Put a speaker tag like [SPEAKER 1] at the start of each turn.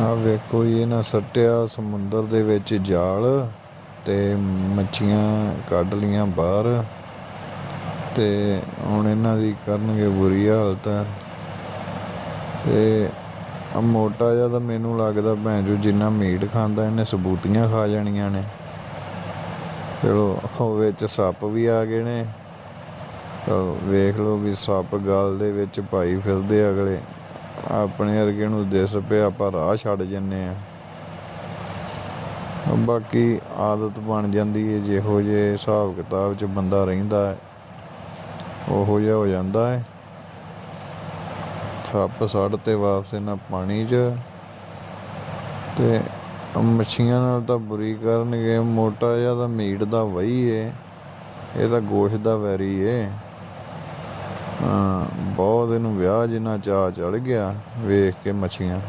[SPEAKER 1] ਆ ਵੇਖੋ ਜੀ ਨਾ ਸੱਟਿਆ ਸਮੁੰਦਰ ਦੇ ਵਿੱਚ ਜਾਲ ਤੇ ਮੱਛੀਆਂ ਕੱਢ ਲੀਆਂ ਬਾਹਰ ਤੇ ਹੁਣ ਇਹਨਾਂ ਦੀ ਕਰਨਗੇ ਬੁਰੀ ਹਾਲਤ। ਤੇ ਆ ਮੋਟਾ ਜਿਹਾ ਤਾਂ ਮੈਨੂੰ ਲੱਗਦਾ ਭੈਣ ਜੋ ਜਿੰਨਾ ਮੀਟ ਖਾਂਦਾ ਇਹਨੇ ਸਬੂਤੀਆਂ ਖਾ ਜਾਣੀਆਂ ਨੇ। ਚਲੋ, ਉਹ ਵਿੱਚ ਸੱਪ ਵੀ ਆ ਗਏ ਨੇ। ਵੇਖ ਲਓ ਵੀ ਸੱਪ ਗਲ ਦੇ ਵਿੱਚ ਪਾਈ ਫਿਰਦੇ ਅਗਲੇ। ਆਪਣੇ ਵਰਗੇ ਨੂੰ ਦਿਸ ਪਿਆ ਆਪਾਂ ਰਾਹ ਛੱਡ ਜੰਨੇ ਆ ਬਾਕੀ ਆਦਤ ਬਣ ਜਾਂਦੀ ਹੈ, ਜਿਹੋ ਜੇ ਹਿਸਾਬ ਕਿਤਾਬ 'ਚ ਬੰਦਾ ਰਹਿੰਦਾ ਹੈ, ਉਹੋ ਜਿਹਾ ਹੋ ਜਾਂਦਾ ਹੈ। ਸੱਪ ਸੜ ਤੇ ਵਾਪਸ ਇਹਨਾਂ ਪਾਣੀ 'ਚ, ਤੇ ਮੱਛੀਆਂ ਨਾਲ ਤਾਂ ਬੁਰੀ ਕਰਨਗੇ, ਮੋਟਾ ਜਿਹਾ ਤਾਂ ਮੀਟ ਦਾ ਵਹੀ ਏ, ਇਹ ਤਾਂ ਗੋਸ਼ ਦਾ ਵੈਰੀ ਏ। ਹਾਂ। ਬਹੁਤ ਇਹਨੂੰ ਵਿਆਹ ਜਿੰਨਾ ਚਾਅ ਚੜ ਗਿਆ ਵੇਖ ਕੇ ਮੱਛੀਆਂ।